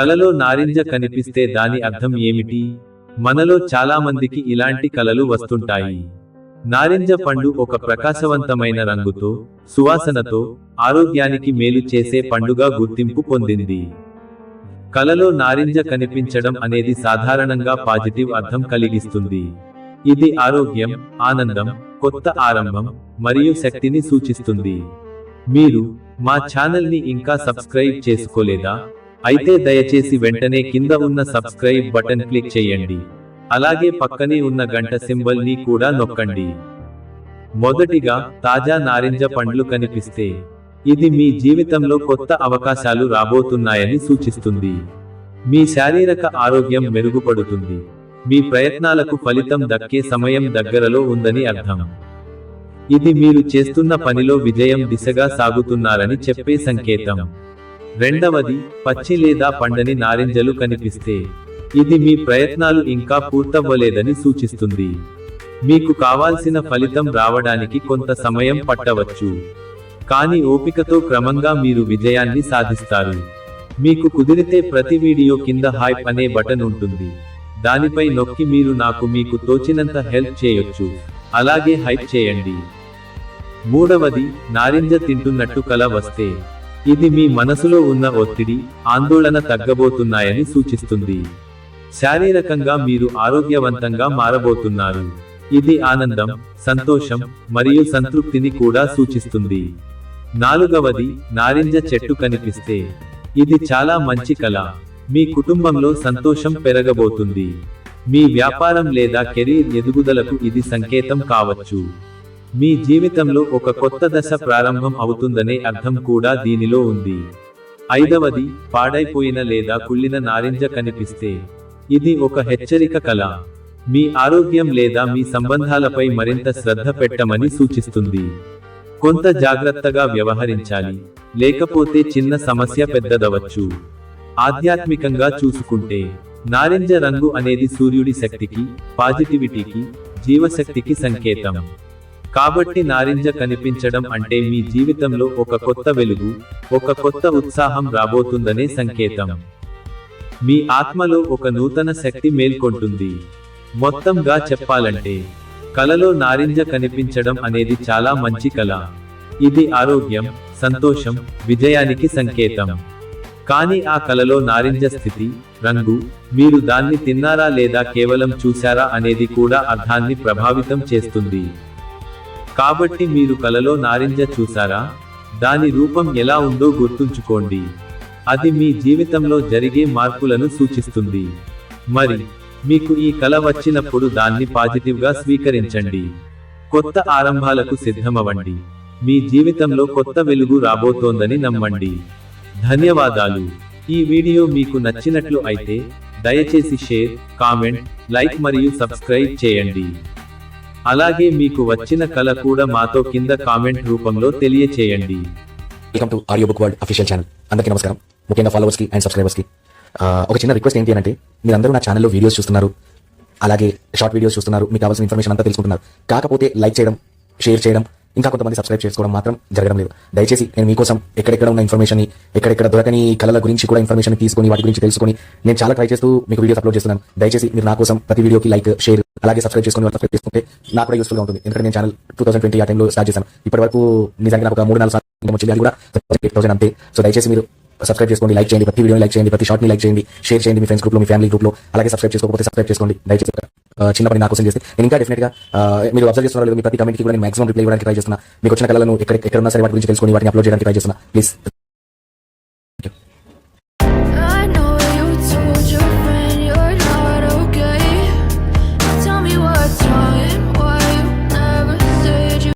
కలలో నారింజ కనిపిస్తే దాని అర్థం ఏమిటి? మనలో చాలా మందికి ఇలాంటి కలలు వస్తుంటాయి. నారింజ పండు ఒక ప్రకాశవంతమైన రంగుతో సువాసనతో ఆరోగ్యానికి మేలు చేసే పండుగ గుర్తింపు పొందింది. కలలో నారింజ కనిపించడం అనేది సాధారణంగా పాజిటివ్ అర్థం కలిగిస్తుంది. ఇది ఆరోగ్యం ఆనందం కొత్త ఆరంభం మరియు శక్తిని సూచిస్తుంది. మీరు మా ఛానల్ని ఇంకా సబ్స్క్రైబ్ చేసుకోలేదా? అయితే దయచేసి వెంటనే కింద ఉన్న సబ్స్క్రైబ్ బటన్ క్లిక్ చేయండి. అలాగే పక్కనే ఉన్న గంట సింబల్ని కూడా నొక్కండి. మొదటిగా తాజా నారింజ పండ్లు కనిపిస్తే ఇది మీ జీవితంలో కొత్త అవకాశాలు రాబోతున్నాయని సూచిస్తుంది. మీ శారీరక ఆరోగ్యం మెరుగుపడుతుంది. మీ ప్రయత్నాలకు ఫలితం దక్కే సమయం దగ్గరలో ఉందని అర్థం. ఇది మీరు చేస్తున్న పనిలో విజయం దిశగా సాగుతున్నారని చెప్పే సంకేతం. రెండవది పచ్చి లేదా పండని నారింజలు కనిపిస్తే ఇది మీ ప్రయత్నాలు ఇంకా పూర్తవ్వలేదని సూచిస్తుంది. మీకు కావాల్సిన ఫలితం రావడానికి కొంత సమయం పట్టవచ్చు. కానీ ఓపికతో క్రమంగా మీరు విజయాన్ని సాధిస్తారు. మీకు కుదిరితే ప్రతి వీడియో కింద హైప్ అనే బటన్ ఉంటుంది. దానిపై నొక్కి మీరు నాకు మీకు తోచినంత హెల్ప్ చేయొచ్చు. అలాగే హైప్ చేయండి. మూడవది నారింజ తింటున్నట్టు కల వస్తే ఇది మీ మనసులో ఉన్న ఒత్తిడి ఆందోళన తగ్గబోతున్నాయని సూచిస్తుంది. శారీరకంగా మీరు ఆరోగ్యవంతంగా మారబోతున్నారు. ఇది ఆనందం సంతోషం మరియు సంతృప్తిని కూడా సూచిస్తుంది. నాలుగవది నారింజ చెట్టు కనిపిస్తే. ఇది చాలా మంచి కళ. మీ కుటుంబంలో సంతోషం పెరగబోతుంది. మీ వ్యాపారం లేదా కెరీర్ ఎదుగుదలకు ఇది సంకేతం కావచ్చు. మీ జీవితంలో ఒక కొత్త దశ ప్రారంభం అవుతుందనే అర్థం కూడా దీనిలో ఉంది. ఐదవది పాడైపోయిన లేదా కుళ్ళిన నారింజ కనిపిస్తే. ఇది ఒక హెచ్చరిక కళ. మీ ఆరోగ్యం లేదా మీ సంబంధాలపై మరింత శ్రద్ధ పెట్టమని సూచిస్తుంది. కొంత జాగ్రత్తగా వ్యవహరించాలి. లేకపోతే చిన్న సమస్య పెద్దదవచ్చు. ఆధ్యాత్మికంగా చూసుకుంటే నారింజ రంగు అనేది సూర్యుడి శక్తికి పాజిటివిటీకి జీవశక్తికి సంకేతం. కాబట్టి నారింజ కనిపించడం అంటే మీ జీవితంలో ఒక కొత్త వెలుగు ఒక కొత్త ఉత్సాహం రాబోతుందనే సంకేతం. మీ ఆత్మలో ఒక నూతన శక్తి మేల్కొంటుంది. మొత్తంగా చెప్పాలంటే కలలో నారింజ కనిపించడం అనేది చాలా మంచి కళ. ఇది ఆరోగ్యం సంతోషం విజయానికి సంకేతం. కానీ ఆ కలలో నారింజ స్థితి రంగు మీరు దాన్ని తిన్నారా లేదా కేవలం చూశారా అనేది కూడా అర్థాన్ని ప్రభావితం చేస్తుంది. కాబట్టి మీరు కలలో నారింజ చూసారా? దాని రూపం ఎలా ఉందో గుర్తుంచుకోండి. అది మీ జీవితంలో జరిగే మార్పులను సూచిస్తుంది. మరి మీకు ఈ కల వచ్చినప్పుడు దాన్ని పాజిటివ్గా స్వీకరించండి. కొత్త ఆరంభాలకు సిద్ధమవ్వండి. మీ జీవితంలో కొత్త వెలుగు రాబోతోందని నమ్మండి. ధన్యవాదాలు. ఈ వీడియో మీకు నచ్చినట్లు అయితే దయచేసి షేర్ కామెంట్ లైక్ మరియు సబ్స్క్రైబ్ చేయండి. అలాగే మీకు వచ్చిన కళ కూడా మాతో కింద కామెంట్ రూపంలో తెలియచేయండి. Welcome to audio book world official channel అందరికీ నమస్కారం. ముఖ్యంగా ఫాలోవర్స్కి అండ్ సబ్స్క్రైబర్స్కి. ఒక చిన్న రిక్వెస్ట్ ఏంటి అంటే మీరందరూ నా ఛానల్లో వీడియోస్ చూస్తున్నారు. అలాగే షార్ట్ వీడియోస్ చూస్తున్నారు. మీకు కావాల్సిన ఇన్ఫర్మేషన్ అంతా తెలుసుకుంటున్నారు. కాకపోతే లైక్ చేయడం షేర్ చేయడం ఇంకా కొంతమంది సబ్స్క్రైబ్ చేసుకోవడం మాత్రం జరగడం లేదు. దయచేసి నేను మీకోసం ఎక్కడెక్కడ ఉన్న ఇన్ఫర్మేషన్ ఎక్కడెక్కడ దొరకని కళల గురించి కూడా ఇన్ఫర్మేషన్ తీసుకొని వాటి గురించి తెలుసుకొని నేను చాలా ట్రై చేస్తూ మీకు వీడియోస్ అప్లోడ్ చేస్తున్నాను. దయచేసి మీరు నా కోసం ప్రతి వీడియోకి లైక్ షేర్ అలాగే సబ్స్క్రైబ్ చేసుకుని వాళ్ళు సబ్స్క్రైబ్ చేసుకుంటే నాకు కూడా యూస్ఫుల్గా ఉంటుంది. ఎందుకంటే నేను ఛానల్ టూ థౌసండ్ ట్వంటీ ఆ టైంలో స్టార్ట్ చేశాను. ఇప్పటి వరకు నిజంగా నాకు ఒక మూడు నాలుగు సార్లు వచ్చింది. అది కూడా ఎయిట్ థౌసండ్ అంతే. సో దయచేసి మీరు సబ్స్క్రైబ్ చేసుకోండి లైక్ చేయండి ప్రతి వీడియోని లైక్ చేయండి ప్రతి షార్ట్ లైక్ చేయండి షేర్ చేయండి మీ ఫ్రెండ్స్ గ్రూప్లో మీ ఫ్యామిలీ గ్రూప్లో అలాగే సబ్స్క్రైబ్ చేసుకోకపోతే సబ్స్క్రైబ్ చేసుకోండి. దయచేసి ఆ, చిన్న పని నా కోసం చేస్తే. నేను ఇంకా డెఫినెట్గా మీరు అబ్జర్వ్ చేస్తున్నారు లేదు మీ ప్రతి కమెంట్కి కూడా నేను మాక్సిమం రిప్లై ఇవ్వడానికి ట్రై చేస్తున్నా. మీకు వచ్చిన కళలను ఎక్కడ ఎక్కడ ఉన్నా సరే వాటి గురించి తెలుసుకొని వాటిని అప్లోడ్ చేయడానికి ట్రై చేస్తున్నా. ప్లీజ్